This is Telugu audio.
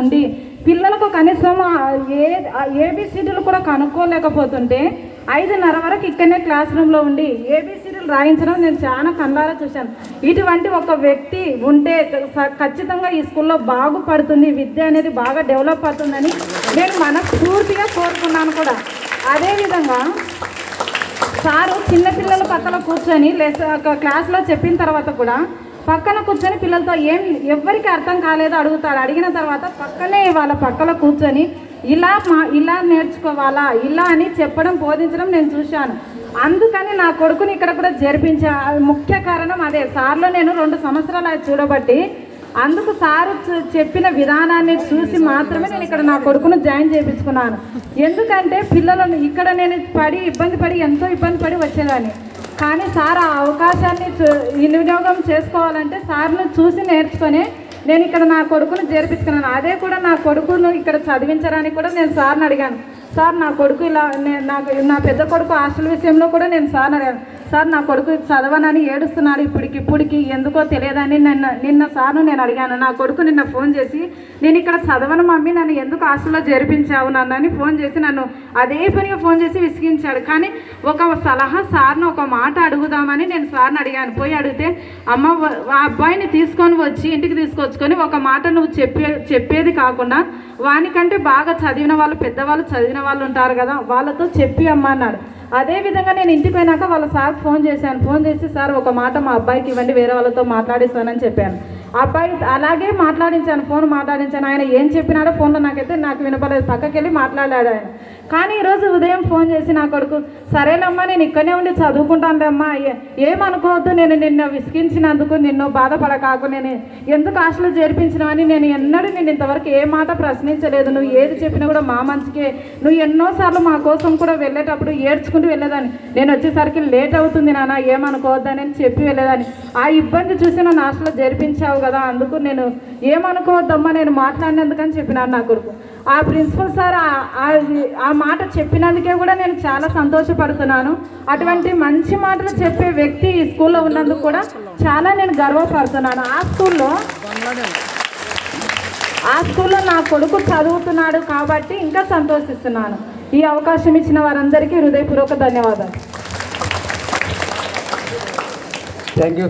ఉండి పిల్లలకు కనీసం ఏ ఏబిసిడీలు కూడా కనుక్కోలేకపోతుంటే ఐదున్నర వరకు ఇక్కడనే క్లాస్ రూమ్లో ఉండి ఏబిసిడీలు రాయించడం నేను చాలా కళ్ళారా చూశాను. ఇటువంటి ఒక వ్యక్తి ఉంటే స- ఖచ్చితంగా ఈ స్కూల్లో బాగుపడుతుంది విద్య అనేది బాగా డెవలప్ అవుతుందని నేను మనస్ఫూర్తిగా కోరుకున్నాను కూడా. అదేవిధంగా సారు చిన్నపిల్లల పక్కన కూర్చొని లెస్ ఒక క్లాస్లో చెప్పిన తర్వాత కూడా పక్కన కూర్చొని పిల్లలతో ఏం ఎవరికి అర్థం కాలేదో అడుగుతాడు. అడిగిన తర్వాత పక్కనే వాళ్ళ పక్కన కూర్చొని ఇలా మా ఇలా నేర్చుకోవాలా ఇలా అని చెప్పడం బోధించడం నేను చూశాను. అందుకని నా కొడుకుని ఇక్కడ కూడా జరిపించా ముఖ్య కారణం అదే. సార్లో నేను రెండు సంవత్సరాలు చూడబట్టి అందుకు సారు చెప్పిన విధానాన్ని చూసి మాత్రమే నేను ఇక్కడ నా కొడుకును జాయిన్ చేయించుకున్నాను. ఎందుకంటే పిల్లలను ఇక్కడ నేను పడి ఇబ్బంది పడి ఎంతో ఇబ్బంది పడి వచ్చేదాన్ని. కానీ సార్ ఆ అవకాశాన్ని చూ- వినియోగం చేసుకోవాలంటే సార్ను చూసి నేర్చుకొని నేను ఇక్కడ నా కొడుకును చేర్పించుకున్నాను. అదే కూడా నా కొడుకును ఇక్కడ చదివించడానికి కూడా నేను సార్ని అడిగాను. సార్ నా కొడుకు ఇలా నేను నాకు నా పెద్ద కొడుకు హాస్టల్ విషయంలో కూడా నేను సార్ని అడిగాను. సార్ నా కొడుకు చదవనని ఏడుస్తున్నాడు ఇప్పటికి ఇప్పటికి ఎందుకో తెలియదని నిన్న నిన్న సార్ను నేను అడిగాను. నా కొడుకు నిన్న ఫోన్ చేసి నేను ఇక్కడ చదవను మమ్మీ నన్ను ఎందుకు హాస్టల్లో జరిపించావు నన్ను? అని ఫోన్ చేసి నన్ను అదే పనిగా ఫోన్ చేసి విసిగించాడు. కానీ ఒక సలహా సార్ను ఒక మాట అడుగుదామని నేను సార్ని అడిగాను. పోయి అడిగితే అమ్మ ఆ అబ్బాయిని తీసుకొని వచ్చి ఇంటికి తీసుకొచ్చుకొని ఒక మాట నువ్వు చెప్పే చెప్పేది కాకుండా వానికంటే బాగా చదివిన వాళ్ళు పెద్దవాళ్ళు చదివిన వాళ్ళు ఉంటారు కదా వాళ్ళతో చెప్పి అమ్మ అన్నాడు. అదే విధంగా నేను ఇంటికి పోయినాక వాళ్ళ సార్ ఫోన్ చేశాను. ఫోన్ చేసి సార్ ఒక మాట మా అబ్బాయికి ఇవ్వండి వేరే వాళ్ళతో మాట్లాడిస్తానని చెప్పాను. అబ్బాయి అలాగే మాట్లాడించాను ఫోన్ మాట్లాడించాను. ఆయన ఏం చెప్పినాడో ఫోన్లో నాకైతే నాకు వినపలేదు పక్కకి వెళ్ళి మాట్లాడాడు ఆయన. కానీ ఈరోజు ఉదయం ఫోన్ చేసి నా కొడుకు సరేనమ్మా నేను ఇక్కడనే ఉండి చదువుకుంటానులేమ్మా అమ్మా. ఏమనుకోవద్దు. నేను నిన్ను విసిగించినందుకు నిన్ను బాధపడకాకు. నేను ఎందుకు ఆశలు చేర్పించినవని నేను ఎన్నడూ నేను ఇంతవరకు ఏ మాట ప్రశ్నించలేదు. నువ్వు ఏది చెప్పినా కూడా మా మంచికే. నువ్వు ఎన్నోసార్లు మా కోసం కూడా వెళ్ళేటప్పుడు ఏడ్చుకుంటూ వెళ్ళేదాన్ని. నేను వచ్చేసరికి లేట్ అవుతుంది నాన్న. ఏమనుకోవద్దని చెప్పి వెళ్ళేదాన్ని. ఆ ఇబ్బంది చూసి నన్ను ఆశలు జరిపించావు కదా అందుకు నేను ఏమనుకోవద్దమ్మా నేను మాట్లాడినందుకని చెప్పినాను నా కొడుకు. ఆ ప్రిన్సిపల్ సార్ ఆ- ఆ- ఆ మాట చెప్పినందుకే కూడా నేను చాలా సంతోషపడుతున్నాను. అటువంటి మంచి మాటలు చెప్పే వ్యక్తి ఈ స్కూల్లో ఉన్నందుకు కూడా చాలా నేను గర్వపడుతున్నాను. ఆ స్కూల్లో ఆ స్కూల్లో నా కొడుకు చదువుతున్నాడు కాబట్టి ఇంకా సంతోషిస్తున్నాను. ఈ అవకాశం ఇచ్చిన వారందరికీ హృదయపూర్వక ధన్యవాదాలు. Thank you